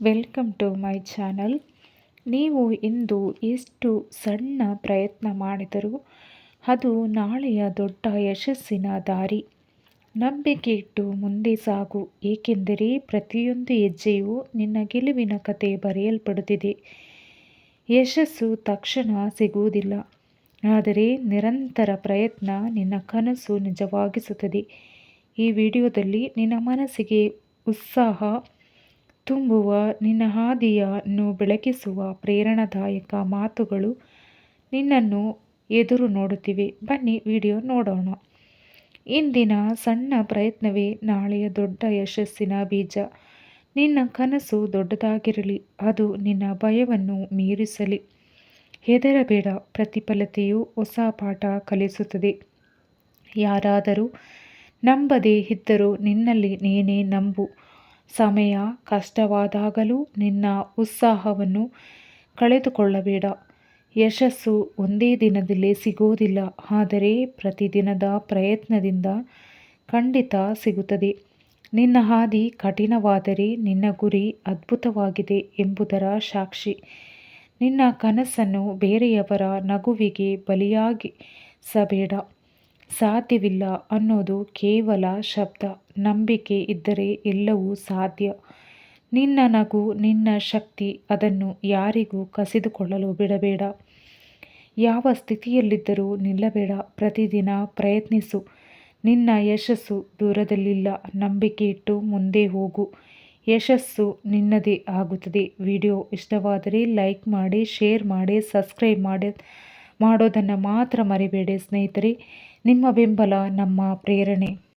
Welcome to my channel. ನೀವು ಇಂದು ಎಷ್ಟು ಸಣ್ಣ ಪ್ರಯತ್ನ ಮಾಡಿದರೂ ಅದು ನಾಳೆಯ ದೊಡ್ಡ ಯಶಸ್ಸಿನ ದಾರಿ. ನಂಬಿಕೆ ಇಟ್ಟು ಮುಂದೆ ಸಾಗು, ಏಕೆಂದರೆ ಪ್ರತಿಯೊಂದು ಹೆಜ್ಜೆಯೂ ನಿನ್ನ ಗೆಲುವಿನ ಕತೆ ಬರೆಯಲ್ಪಡುತ್ತಿದೆ. ಯಶಸ್ಸು ತಕ್ಷಣ ಸಿಗುವುದಿಲ್ಲ, ಆದರೆ ನಿರಂತರ ಪ್ರಯತ್ನ ನಿನ್ನ ಕನಸು ನಿಜವಾಗಿಸುತ್ತದೆ. ಈ ವಿಡಿಯೋದಲ್ಲಿ ನಿನ್ನ ಮನಸ್ಸಿಗೆ ಉತ್ಸಾಹ ತುಂಬುವ ನಿನ್ನ ಹಾದಿಯನ್ನು ಬೆಳಗಿಸುವ ಪ್ರೇರಣಾದಾಯಕ ಮಾತುಗಳು ನಿನ್ನನ್ನು ಎದುರು ನೋಡುತ್ತಿವೆ. ಬನ್ನಿ, ವಿಡಿಯೋ ನೋಡೋಣ. ಇಂದಿನ ಸಣ್ಣ ಪ್ರಯತ್ನವೇ ನಾಳೆಯ ದೊಡ್ಡ ಯಶಸ್ಸಿನ ಬೀಜ. ನಿನ್ನ ಕನಸು ದೊಡ್ಡದಾಗಿರಲಿ, ಅದು ನಿನ್ನ ಭಯವನ್ನು ಮೀರಿಸಲಿ. ಹೆದರಬೇಡ, ಪ್ರತಿಫಲತೆಯು ಹೊಸ ಪಾಠ ಕಲಿಸುತ್ತದೆ. ಯಾರಾದರೂ ನಂಬದೇ ಇದ್ದರೂ ನಿನ್ನಲ್ಲಿ ನೀನೇ ನಂಬು. ಸಮಯ ಕಷ್ಟವಾದಾಗಲೂ ನಿನ್ನ ಉತ್ಸಾಹವನ್ನು ಕಳೆದುಕೊಳ್ಳಬೇಡ. ಯಶಸ್ಸು ಒಂದೇ ದಿನದಲ್ಲಿ ಸಿಗೋದಿಲ್ಲ ಆದರೆ ಪ್ರತಿದಿನದ ಪ್ರಯತ್ನದಿಂದ ಖಂಡಿತ ಸಿಗುತ್ತದೆ. ನಿನ್ನ ಹಾದಿ ಕಠಿಣವಾದರೆ ನಿನ್ನ ಗುರಿ ಅದ್ಭುತವಾಗಿದೆ ಎಂಬುದರ ಸಾಕ್ಷಿ. ನಿನ್ನ ಕನಸನ್ನು ಬೇರೆಯವರ ನಗುವಿಗೆ ಬಲಿಯಾಗಿಸಬೇಡ. ಸಾಧ್ಯವಿಲ್ಲ ಅನ್ನೋದು ಕೇವಲ ಶಬ್ದ. ನಂಬಿಕೆ ಇದ್ದರೆ ಎಲ್ಲವೂ ಸಾಧ್ಯ. ನಿನ್ನ ನಗು, ನಿನ್ನ ಶಕ್ತಿ, ಅದನ್ನು ಯಾರಿಗೂ ಕಸಿದುಕೊಳ್ಳಲು ಬಿಡಬೇಡ. ಯಾವ ಸ್ಥಿತಿಯಲ್ಲಿದ್ದರೂ ನಿಲ್ಲಬೇಡ. ಪ್ರತಿದಿನ ಪ್ರಯತ್ನಿಸು. ನಿನ್ನ ಯಶಸ್ಸು ದೂರದಲ್ಲಿಲ್ಲ. ನಂಬಿಕೆ ಇಟ್ಟು ಮುಂದೆ ಹೋಗು. ಯಶಸ್ಸು ನಿನ್ನದೇ ಆಗುತ್ತದೆ. ವಿಡಿಯೋ ಇಷ್ಟವಾದರೆ ಲೈಕ್ ಮಾಡಿ, ಶೇರ್ ಮಾಡಿ, ಸಬ್ಸ್ಕ್ರೈಬ್ ಮಾಡಿ. ಮಾಡೋದನ್ನು ಮಾತ್ರ ಮರಿಬೇಡಿ ಸ್ನೇಹಿತರೆ. ನಿಮ್ಮ ಬೆಂಬಲ ನಮ್ಮ ಪ್ರೇರಣೆ.